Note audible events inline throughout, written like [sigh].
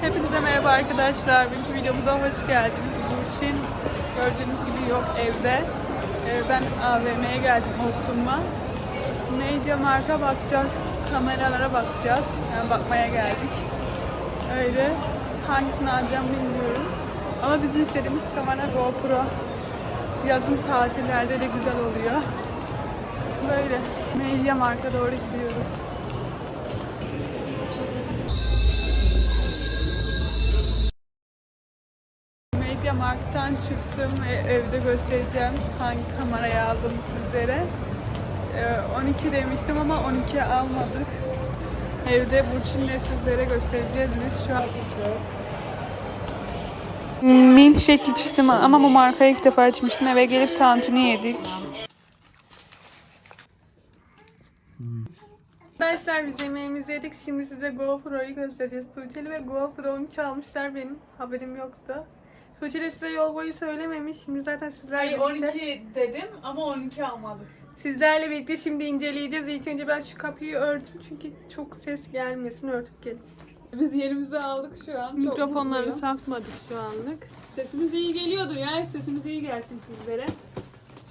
Hepinize merhaba arkadaşlar. Bugünkü videomuza hoş geldiniz. Burçin gördüğünüz gibi yok evde. Ee, ben AVM'ye geldim Optum'a. Media marka bakacağız. Kameralara bakacağız. Yani bakmaya geldik. Öyle. Hangisini alacağım bilmiyorum. Ama bizim istediğimiz kamera GoPro. Yazın tatillerde de güzel oluyor. Böyle. Media marka doğru gidiyoruz. Media Markt'tan çıktım ve evde göstereceğim hangi kamerayı aldım sizlere. Ee, 12 demiştim ama 12 almadık. Evde Burçin'le sizlere göstereceğiz biz şu an. Milkshake içtim ama bu markayı ilk defa içmiştim. Eve gelip tantuni yedik. Arkadaşlar biz yemeğimizi yedik. Şimdi size GoPro'yu göstereceğiz. Tuğçe'li ve GoPro'mu çalmışlar benim. Haberim yoktu. Tuğçe de size yol boyu söylememiş. Şimdi zaten sizlerle Hayır birlikte... 12 dedim ama 12 almadık. Sizlerle birlikte şimdi inceleyeceğiz. İlk önce ben şu kapıyı örtüm çünkü çok ses gelmesin örtüp gelin. Biz yerimizi aldık şu an. Çok Mikrofonları mutluyum. takmadık şu anlık. Sesimiz iyi geliyordur yani sesimiz iyi gelsin sizlere.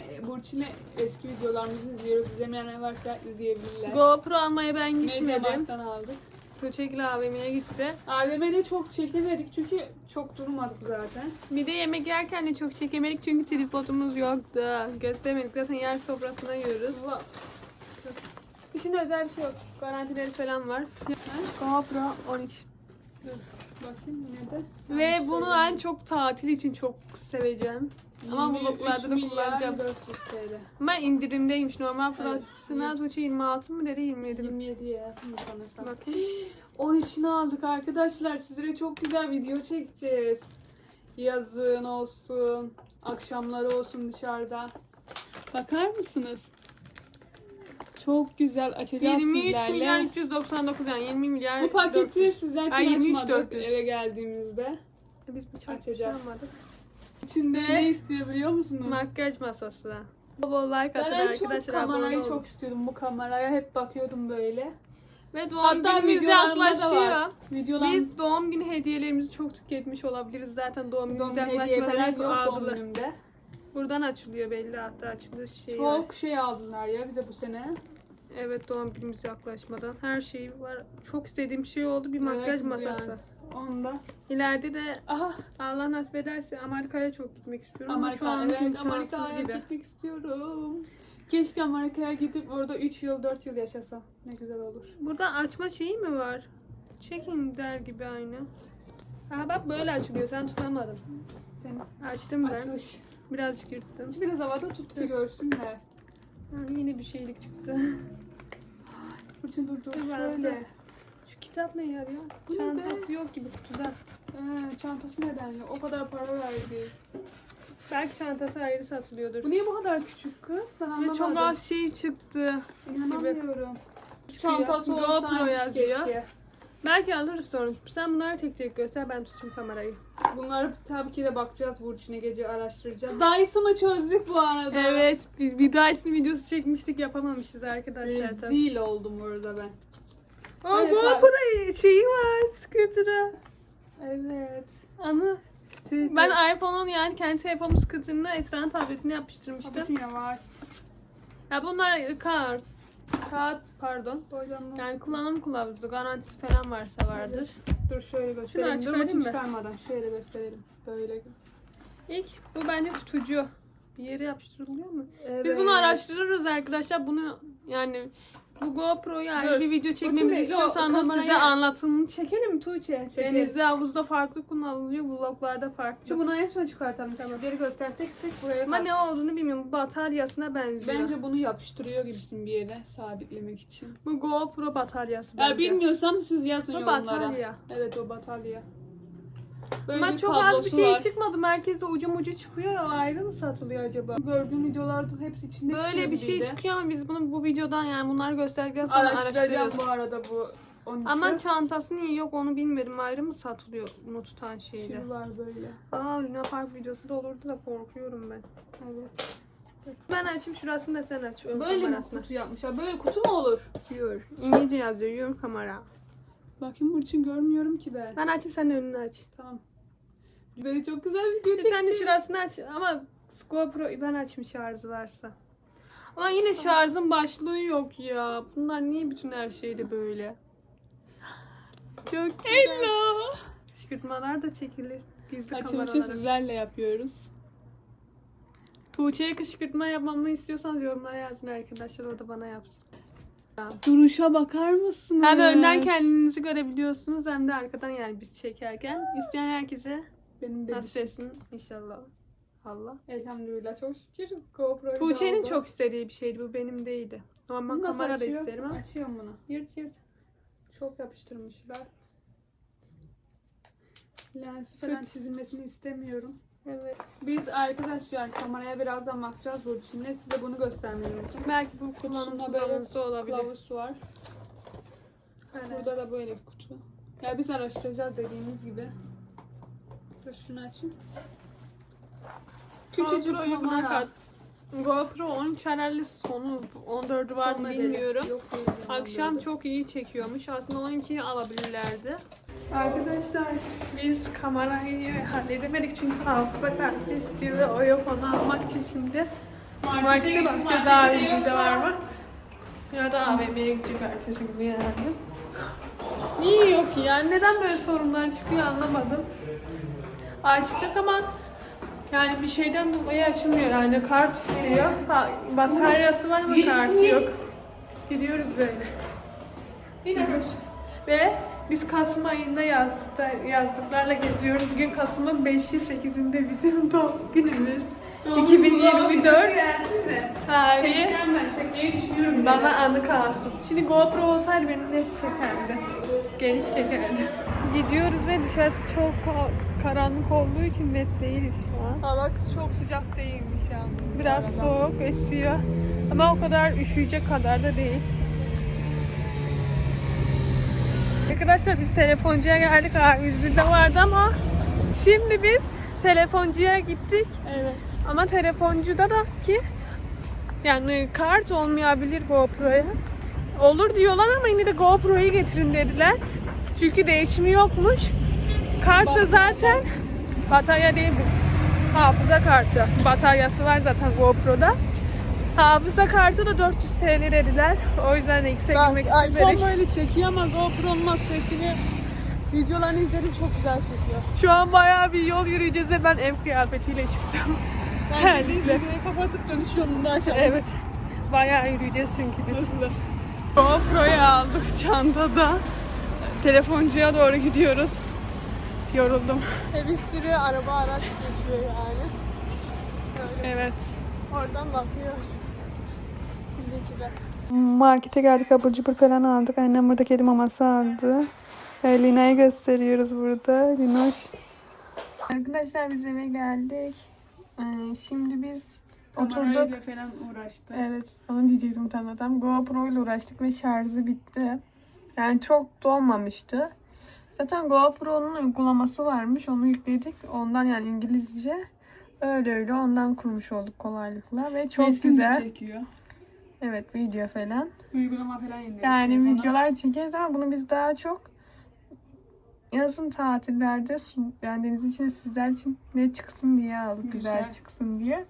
Ee, Burçin'le eski videolarımızı izliyoruz. İzlemeyenler varsa izleyebilirler. GoPro almaya ben gitmedim. Markt'tan aldık. Tuğçe AVM'ye gitti. AVM'de çok çekemedik çünkü çok durmadık zaten. Bir de yemek yerken de çok çekemedik çünkü tripodumuz yoktu. Gösteremedik. Zaten yer sofrasına yiyoruz. İçinde özel bir şey yok. Garantileri falan var. GoPro 13. Bakayım yine de. Ve Yanlış bunu söyleyeyim. ben çok tatil için çok seveceğim. Ama 23 vloglarda da kullanacağım. 400 TL. Ama indirimdeymiş. Normal Evet. fiyatına Tuğçe 26 mı dedi 27 mi? 27'ye yakın sanırsam. Bak. 13'ünü [gasps] aldık arkadaşlar. Sizlere çok güzel video çekeceğiz. Yazın olsun, akşamları olsun dışarıda. Bakar mısınız? Çok güzel açacağız 23 sizlerle. milyar 399 yani 20 milyar Bu paketi 400. sizler Ay, 23 açmadık 400. eve geldiğimizde. Biz bir çok Açacağız. şey almadık. İçinde Ve- ne istiyor biliyor musunuz? Makyaj masası. Bol bol like Ben atın en çok arkadaşlar. kamerayı olun. çok istiyordum bu kameraya. Hep bakıyordum böyle. Ve doğum Hatta günümüz videolarımda da yaklaşıyor. var. Videolar Biz doğum günü hediyelerimizi çok tüketmiş olabiliriz. Zaten doğum doğum günümüz günü hediye falan yaklaşmadan yok doğum aldılar. günümde. Buradan açılıyor belli hatta açılış şeyi. Çok şey aldılar ya bize bu sene. Evet doğum günümüz yaklaşmadan. Her şey var. Çok istediğim şey oldu. Bir makyaj Evet, masası. yani. Onda. İleride de Aha Allah nasip ederse Amerika'ya çok gitmek istiyorum. Ama şu Amerika, an evet Amerika'ya gibi. gitmek istiyorum. Keşke Amerika'ya gidip orada 3 yıl 4 yıl yaşasam. Ne güzel olur. Burada açma şeyi mi var? Çekin der gibi aynı. Ha bak böyle açılıyor. Sen tutamadın. Senin Açtım ben. açılış. Birazcık yırttım. Biraz havada tut ki görsünler. Ha, yine bir şeylik çıktı. Burçin dur dur. Dur, ben Şöyle. Şu kitap ne yarıyor? Bu ne Çantası yok gibi kutuda. Ee, çantası neden ya? O kadar para verdi. Belki çantası ayrı satılıyordur. Bu niye bu kadar küçük kız? Ben Ve anlamadım. çok az şey çıktı. İnanamıyorum. Çantası olsaymış yazıyor. keşke. Belki alırız sonra. Sen bunları tek tek göster ben tutayım kamerayı. Bunları tabii ki de bakacağız Burçin'e gece araştıracağız. Dyson'ı çözdük bu arada. Evet bir, bir Dyson videosu çekmiştik yapamamışız arkadaşlar. Rezil oldum orada ben. Aa Evet, GoPro şeyi var scooter'ı. Evet. Anı. Ben iPhone'un yani kendi telefonum scooter'ına Esra'nın tabletini yapıştırmıştım. Kapuçino var. Ya bunlar kart. Kağıt pardon. Boydanma. Yani kullanım kılavuzu, garantisi falan varsa vardır. Dur şöyle gösterelim. Çıkarayım Burçin mı? çıkarmadan şöyle gösterelim. Böyle. İlk bu bence tutucu. Bir yere yapıştırılıyor mu? Evet. Biz bunu araştırırız arkadaşlar. Bunu yani bu GoPro'yu ayrı Dur. bir video çekmemizi Bey, o istiyorsanız kamerayı- size anlatımını çek. Çekelim Tuğçe? Denizde havuzda farklı kullanılıyor, vloglarda farklı. Şu bunu en son çıkartalım. Küçükleri göster tek tek buraya Ama ne olduğunu bilmiyorum. Bataryasına benziyor. Bence bunu yapıştırıyor gibisin bir yere sabitlemek için. bu GoPro bataryası Ya bence. bilmiyorsam siz yazın Bu yorumlara. batarya. Evet o batarya. Böyle Ama bir çok az bir şey var. çıkmadı. Merkezde ucu çıkıyor. O ayrı mı satılıyor acaba? Gördüğüm videolarda hepsi içinde Böyle bir şey çıkıyor ama biz bunu bu videodan yani bunları gösterdikten sonra Araştıracağım araştırırız. bu arada bu 13'ü. Ama çantası niye yok onu bilmiyorum. Ayrı mı satılıyor bunu tutan şeyle? Şu var böyle. Aa Luna Park videosu da olurdu da korkuyorum ben. Evet. Ben açayım şurasını da sen aç. Ön Böyle mi kamerasını. kutu yapmışlar? Böyle kutu mu olur? Diyor. İngilizce yazıyor. Yön kamera. Bakayım Burçin görmüyorum ki ben. Ben açayım sen de önünü aç. Tamam. Böyle çok güzel video çektim. Sen de şurasını aç ama GoPro ben açmış şarjı varsa. Ama yine şarjın başlığı yok ya. Bunlar niye bütün her şeyde böyle? Çok güzel. Hello. Kışkırtmalar da çekilir. Gizli Açılışı kameralara. sizlerle yapıyoruz. Tuğçe'ye kışkırtma yapmamı istiyorsanız yorumlara yazın arkadaşlar. O da bana yapsın. Duruşa bakar mısınız? Hem önden kendinizi görebiliyorsunuz hem de arkadan yani biz çekerken. isteyen herkese benim nasip etsin inşallah. Allah. Elhamdülillah çok şükür GoPro'yu Tuğçe'nin çok istediği bir şeydi bu benim değildi. Normal kamera da isterim ama. Açıyorum bunu. Yırt yırt. Çok yapıştırmışlar. Lensi falan çizilmesini istemiyorum. Evet. Biz arkadaşlar kameraya birazdan bakacağız Burçin'le. Size bunu göstermeyi unuttum. Belki bu Kutusunda böyle kılavuzu olabilir. Kılavuz var. Aynen. Burada da böyle bir kutu. Ya biz araştıracağız dediğimiz gibi. Dur şunu açayım. Küçücük yükle kamera. GoPro 13 herhalde sonu 14'ü var mı bilmiyorum. Yok, Akşam çok iyi çekiyormuş. Aslında 12'yi alabilirlerdi. Arkadaşlar biz kamerayı halledemedik çünkü hafıza kartı istiyor ve o yok onu almak için şimdi markete bakacağız AVM'de var mı? Ya da AVM'ye gidecek ertesi gün yani. Niye yok ya? Neden böyle sorunlar çıkıyor anlamadım. Açacak ama yani bir şeyden dolayı açılmıyor. Yani kart istiyor. Ha, bataryası var ama kartı yok. Gidiyoruz böyle. Yine hoş. Ve biz Kasım ayında yazdıkta, yazdıklarla geziyoruz. Bugün Kasım'ın 5'i 8'inde bizim [laughs] doğum günümüz. 2024 tarihi. Çekeceğim ben. Çekmeyi düşünüyorum. Bana anı kalsın. Şimdi GoPro olsaydı beni net çekerdi. Geniş çekerdi. Gidiyoruz ve dışarısı çok karanlık olduğu için net değiliz şu an. Hava çok sıcak değilmiş yalnız. Biraz soğuk esiyor. Ama o kadar üşüyecek kadar da değil. Arkadaşlar biz telefoncuya geldik. A101'de vardı ama şimdi biz telefoncuya gittik. Evet. Ama telefoncuda da ki yani kart olmayabilir GoPro'ya. Olur diyorlar ama yine de GoPro'yu getirin dediler. Çünkü değişimi yokmuş. Kart da zaten batarya değil bu. Hafıza kartı. Bataryası var zaten GoPro'da. Hafıza kartı da 400 TL dediler. O yüzden de X'e girmek iPhone istemedik. böyle çekiyor ama GoPro'nun masrafını videolarını izledim çok güzel çekiyor. Şu an bayağı bir yol yürüyeceğiz ve ben ev kıyafetiyle çıktım. Biz Terlikle. videoyu kapatıp dönüş yolunda açalım. Evet. Bayağı yürüyeceğiz çünkü biz. GoPro'yu aldık çantada. Telefoncuya doğru gidiyoruz. Yoruldum. E bir sürü araba araç geçiyor yani. Böyle Evet. oradan bakıyoruz. Bizimkiler. Markete geldik abur cubur falan aldık. Annem burada kedi maması aldı. Ee, Lina'yı gösteriyoruz burada. Linoş. Arkadaşlar biz eve geldik. Ee, şimdi biz oturduk. Kamerayla falan uğraştı. Evet, onu diyecektim tam tam. GoPro ile uğraştık ve şarjı bitti. Yani çok dolmamıştı. Zaten GoPro'nun uygulaması varmış. Onu yükledik. Ondan yani İngilizce. Öyle öyle ondan kurmuş olduk kolaylıkla ve çok Resim güzel. çekiyor. Evet, video falan. Uygulama falan indiriyor. Yani telefona. videolar çekeriz ama bunu biz daha çok yazın tatillerde yani deniz için sizler için ne çıksın diye aldık. Güzel, Güzel. çıksın diye.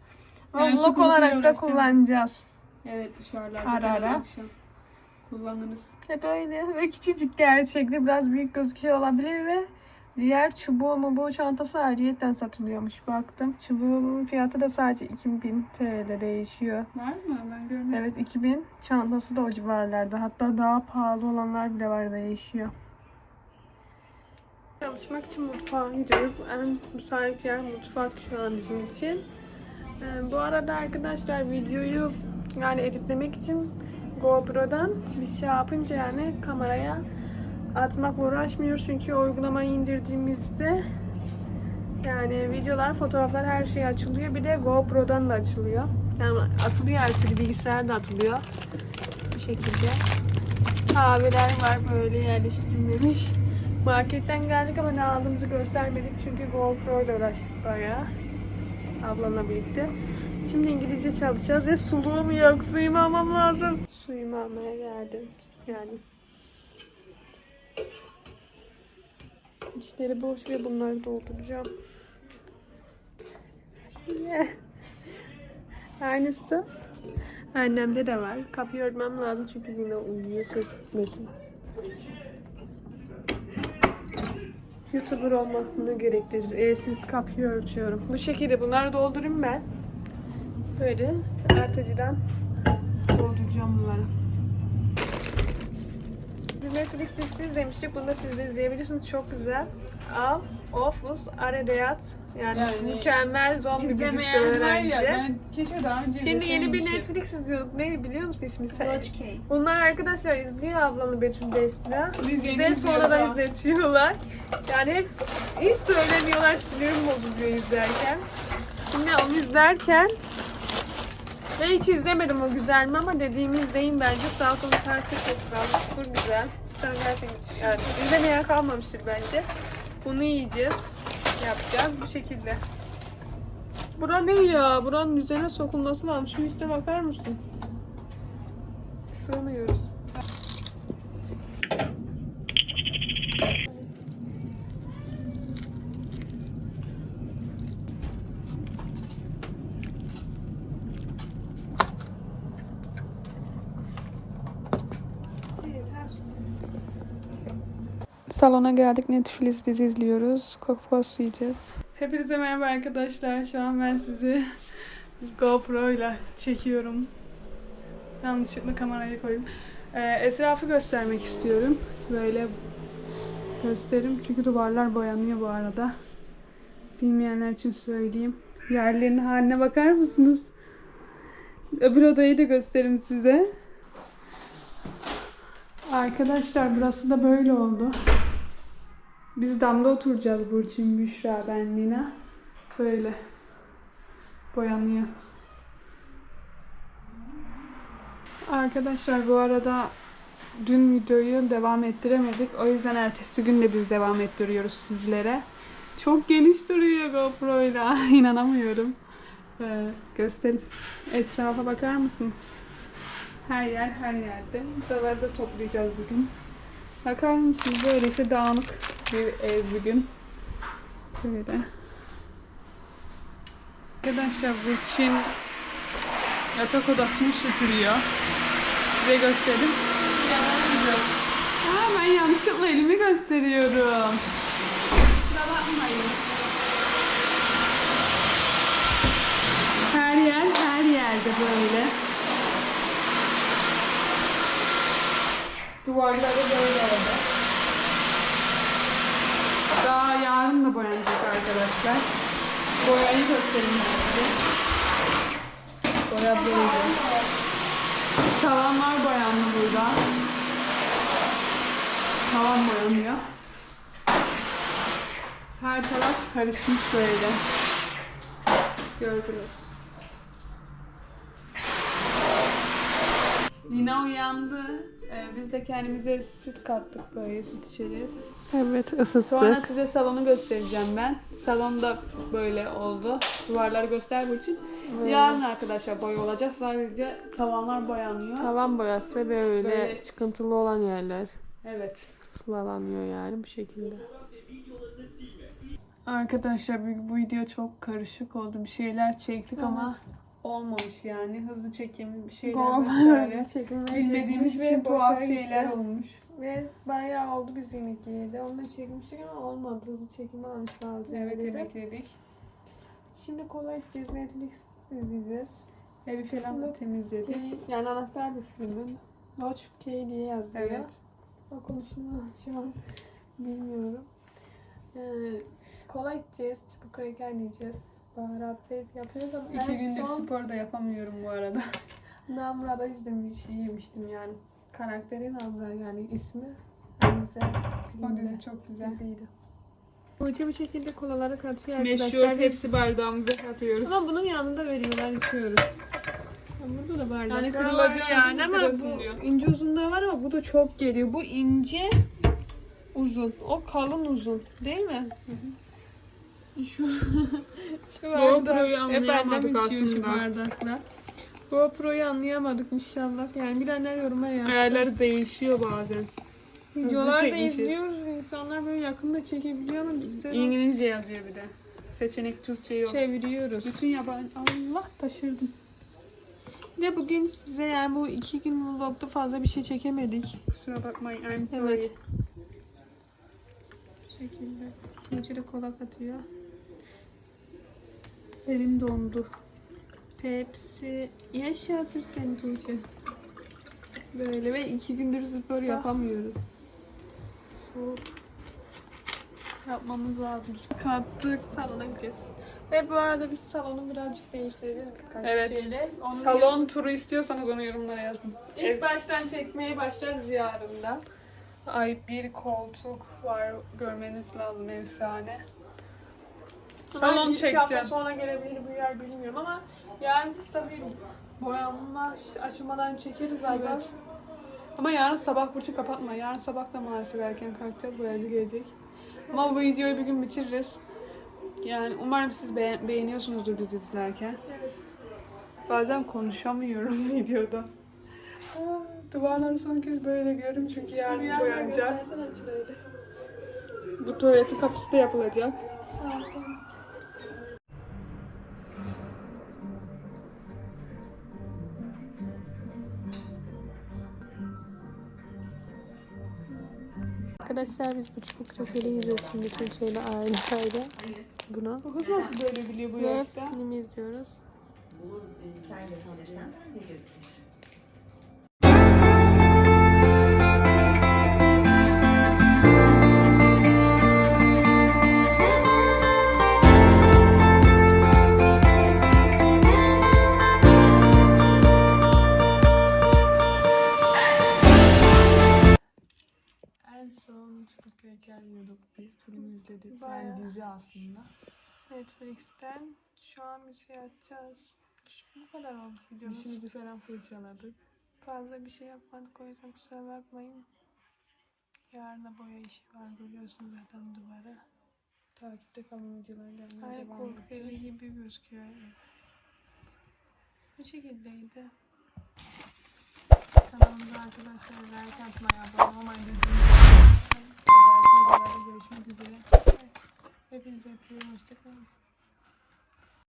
Ama Yani vlog olarak da uğraşacağım. kullanacağız. Evet dışarılarda Ara ara. akşam kullanırız. Hep öyle ve küçücük gerçekte biraz büyük gözüküyor olabilir ve diğer çubuğu mu bu çantası ayrıyetten satılıyormuş baktım. Çubuğun fiyatı da sadece 2000 TL değişiyor. Var mı? Ben görmedim. Evet 2000 çantası da o civarlarda. Hatta daha pahalı olanlar bile var değişiyor. Çalışmak için mutfağa gidiyoruz. En müsait yer mutfak şu an bizim için. Ee, bu arada arkadaşlar videoyu yani editlemek için GoPro'dan bir şey yapınca yani kameraya atmak uğraşmıyoruz çünkü uygulamayı indirdiğimizde yani videolar, fotoğraflar her şey açılıyor. Bir de GoPro'dan da açılıyor. Yani atılıyor her türlü bilgisayar da atılıyor. Bu şekilde. Kahveler var böyle yerleştirilmemiş. Marketten geldik ama ne aldığımızı göstermedik çünkü GoPro ile uğraştık bayağı. Ablamla birlikte. Şimdi İngilizce çalışacağız ve suluğum yok. Suyumu almam lazım. Suyumu almaya geldim. Yani. İçleri boş ve bunları dolduracağım. Yeah. Aynısı annemde de var. Kapıyı örtmem lazım çünkü yine uyuyor ses gitmesin. YouTuber olmak bunu gerektirir. Evsiz kapıyı örtüyorum. Bu şekilde bunları doldurayım ben. Böyle artacıdan dolduracağım bunları. Bir Netflix dizisi izlemiştik. Bunu da siz de izleyebilirsiniz. Çok güzel. Al, Of, Us, Aredeyat. Yani, Yani mükemmel zombi var öğrenci. ya ben keşke daha önce Şimdi yeni bir. Netflix izliyorduk. Ne biliyor musun ismi? Sen- K. Bunlar arkadaşlar izliyor ablamı Betül de Esra. Biz yeni Bize sonradan izletiyorlar. Yani hep hiç söylemiyorlar sinirim bozuluyor izlerken. Şimdi onu izlerken ben hiç izlemedim o güzel mi ama dediğimi izleyin bence. Solu tersi çok güzel. Çok güzel. Sen gerçekten yani izlemeye kalmamıştır bence. Bunu yiyeceğiz. Yapacağız bu şekilde. Bura ne ya? Buranın üzerine sokulması varmış. Şu üste bakar mısın? Sığmıyoruz. Salona geldik. Netflix dizi izliyoruz. Kokos yiyeceğiz. Hepinize merhaba arkadaşlar. Şu an ben sizi GoPro ile çekiyorum. Yanlışlıkla kamerayı koyayım. Ee, etrafı göstermek istiyorum. Böyle göstereyim. Çünkü duvarlar boyanıyor bu arada. Bilmeyenler için söyleyeyim. Yerlerin haline bakar mısınız? Öbür odayı da göstereyim size. Arkadaşlar burası da böyle oldu. Biz damda oturacağız Burçin, Büşra, ben, Lina. Böyle. Boyanıyor. Arkadaşlar bu arada dün videoyu devam ettiremedik. O yüzden ertesi gün de biz devam ettiriyoruz sizlere. Çok geniş duruyor GoPro'yla. [laughs] İnanamıyorum. Ee, göstereyim. Etrafa bakar mısınız? Her yer her yerde. Buraları da toplayacağız bugün. Bakar mısınız böyle işte dağınık bir ev bugün. Böyle. Arkadaşlar bu Çin yatak odasını süpürüyor. Size göstereyim. Aa, ben yanlışlıkla elimi gösteriyorum. Her yer her yerde böyle. Duvarları böyle. Daha yarın da boyanacak arkadaşlar. Boyayı göstereyim size. Boya böyle. Tavanlar boyandı burada. Tavan boyanıyor. Her taraf karışmış böyle. Gördünüz. Lina uyandı. Ee, biz de kendimize süt kattık böyle süt içeriz. Evet ısıttık. Sonra size salonu göstereceğim ben. Salonda böyle oldu. Duvarları göster bu için. Yarın arkadaşlar boy olacak. Sadece tavanlar boyanıyor. Tavan boyası ve böyle, Böyle- çıkıntılı olan yerler Evet. sıvalanıyor yani bu şekilde. Arkadaşlar bu, bu video çok karışık oldu. Bir şeyler çektik ama olmamış yani. Hızlı çekim bir şeyler vesaire. [laughs] Bilmediğimiz için tuhaf şeyler olmuş. Ve bayağı oldu biz yemek yedi. Onu da çekmiştik ama olmadı. Hızlı çekim almış bazı Evet yemek yedik. Şimdi kolay içeceğiz. Netflix izleyeceğiz. Evi falan da temizledik. K, yani anahtar bir filmin. Watch K diye yazıyor. Evet. O konuşma [laughs] şu an bilmiyorum. Ee, kolay içeceğiz. Çubuk kraker yiyeceğiz. Baharatlayıp yapıyoruz ama İki gündür son spor da yapamıyorum bu arada. [laughs] Namra'da izlemiş, yemiştim yani. Karakteri Namra yani ismi. Güzel O dizi çok güzel. diziydi. Hoca bir şekilde kolaları katıyor Meşhur arkadaşlar. hepsi bardağımıza katıyoruz. Ama bunun yanında veriyorlar içiyoruz. Burada da bardaklar Yani kırılacak yani ama bu diyor. ince uzunluğu var ama bu da çok geliyor. Bu ince uzun. O kalın uzun. Değil mi? Şu, şu GoPro'yu Hep anlayamadık içiyor şu aslında. bardakla. GoPro'yu anlayamadık inşallah. Yani bilenler yoruma yazsın. Ayarları değişiyor bazen. Videolarda çekmişiz. izliyoruz. insanlar böyle yakında çekebiliyor ama biz de İngilizce yazıyor bir de. Seçenek Türkçe yok. çeviriyoruz. Bütün yabancı... Allah taşırdım. Bir de bugün size yani bu iki gün vlogda fazla bir şey çekemedik. Kusura bakmayın. I'm sorry. Evet. Bu şekilde. Tuğçe de kola katıyor. Elim dondu. Pepsi. Yaşatır seni Tuğçe. Böyle ve iki gündür spor yapamıyoruz. Soğuk. Yapmamız lazım. Kattık salona gideceğiz. Ve bu arada biz salonu birazcık değiştireceğiz birkaç Evet. bir şeyle. Onu Salon biliyorsun. turu istiyorsanız onu yorumlara yazın. İlk baştan çekmeye başlarız yarında. Ay bir koltuk var görmeniz lazım efsane. Salon Salon iki hafta çekeceğim. sonra gelebilir bu yer bilmiyorum ama yarın kısa bir boyanma aşamadan çekeriz zaten. Evet. Ama yarın sabah burcu kapatma. Yarın sabah da maalesef erken kalkacağız. Boyacı gelecek. Ama bu videoyu bir gün bitiririz. Yani umarım siz beğen- beğeniyorsunuzdur bizi izlerken. Evet. Bazen konuşamıyorum [laughs] videoda. Aa, duvarları son kez böyle görüyorum çünkü yarın boyanacak. Bu tuvaletin kapısı da yapılacak. Arkadaşlar biz bu çubuk krakeri yiyeceğiz şimdi Tuğçe'yle aile aile. Buna. Bu kız nasıl böyle biliyor bu Ve yaşta? film izliyoruz. Bu e, sen de sanırsan ben de göster. Yiyorduk biz. Film izledik. Bayağı. Yani dizi aslında. Netflix'ten. Şu an bir şey açacağız. Şu- Bu kadar oldu videomuz. Dişimizi falan fırçaladık. Fazla bir şey yapmadık o yüzden kusura bakmayın. Yarın da boya işi var görüyorsunuz zaten duvara. Takipte kalma videolar gelmeye Aynı devam korku evi edecek. gibi gözüküyor. Bu şekildeydi. Kanalımıza arkadaşlar like atmayı, abone olmayı, videolarda görüşmek üzere. Hepinize öpüyorum. Hoşçakalın.